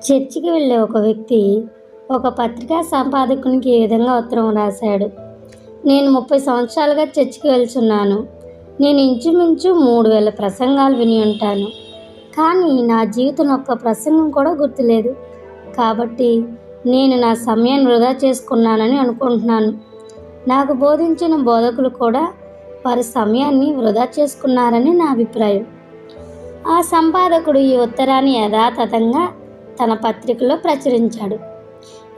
చర్చికి వెళ్ళే ఒక వ్యక్తి ఒక పత్రికా సంపాదకునికి ఈ విధంగా ఉత్తరం రాశాడు. నేను ముప్పై సంవత్సరాలుగా చర్చికి వెళ్తున్నాను. నేను ఇంచుమించు మూడు వేల ప్రసంగాలు విని ఉంటాను. కానీ నా జీవితంలో ఒక్క ప్రసంగం కూడా గుర్తులేదు. కాబట్టి నేను నా సమయాన్ని వృధా చేసుకున్నానని అనుకుంటున్నాను. నాకు బోధించిన బోధకులు కూడా వారి సమయాన్ని వృధా చేసుకున్నారని నా అభిప్రాయం. ఆ సంపాదకుడు ఈ ఉత్తరాన్ని యథాతథంగా తన పత్రికలో ప్రచురించాడు.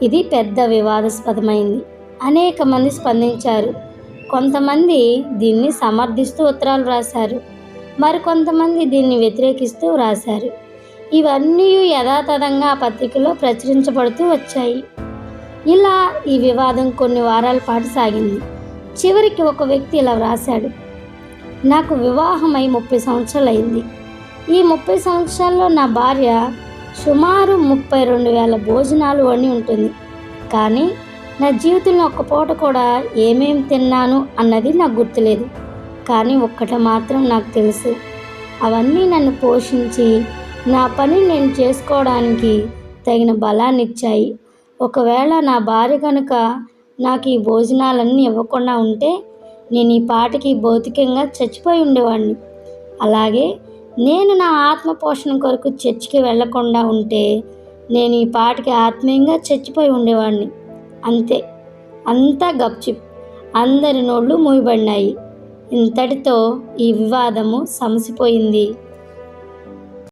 ఇది పెద్ద వివాదాస్పదమైంది. అనేక మంది స్పందించారు. కొంతమంది దీన్ని సమర్థిస్తూ ఉత్తరాలు రాశారు. మరికొంతమంది దీన్ని వ్యతిరేకిస్తూ రాశారు. ఇవన్నీ యథాతథంగా ఆ పత్రికలో ప్రచురించబడుతూ వచ్చాయి. ఇలా ఈ వివాదం కొన్ని వారాల పాటు సాగింది. చివరికి ఒక వ్యక్తి ఇలా వ్రాశాడు. నాకు వివాహమై ముప్పై సంవత్సరాలు అయింది ఈ ముప్పై సంవత్సరాల్లో నా భార్య సుమారు ముప్పై రెండు వేల భోజనాలు వండి ఉంటుంది. కానీ నా జీవితంలో ఒక్క పూట కూడా ఏమేం తిన్నాను అన్నది నాకు గుర్తులేదు. కానీ ఒక్కట మాత్రం నాకు తెలుసు. అవన్నీ నన్ను పోషించి నా పని నేను చేసుకోవడానికి తగిన బలాన్ని ఇచ్చాయి. ఒకవేళ నా భార్య కనుక నాకు ఈ భోజనాలన్నీ ఇవ్వకుండా ఉంటే నేను ఈ పాటికి భౌతికంగా చచ్చిపోయి ఉండేవాడిని అలాగే నేను నా ఆత్మ పోషణ కొరకు చర్చికి వెళ్ళకుండా ఉంటే నేను ఈ పాటికి ఆత్మీయంగా చచ్చిపోయి ఉండేవాడిని అంతే. అంతా గప్చిప్. అందరి నోళ్ళు మూయబడినాయి. ఇంతటితో ఈ వివాదము సమసిపోయింది.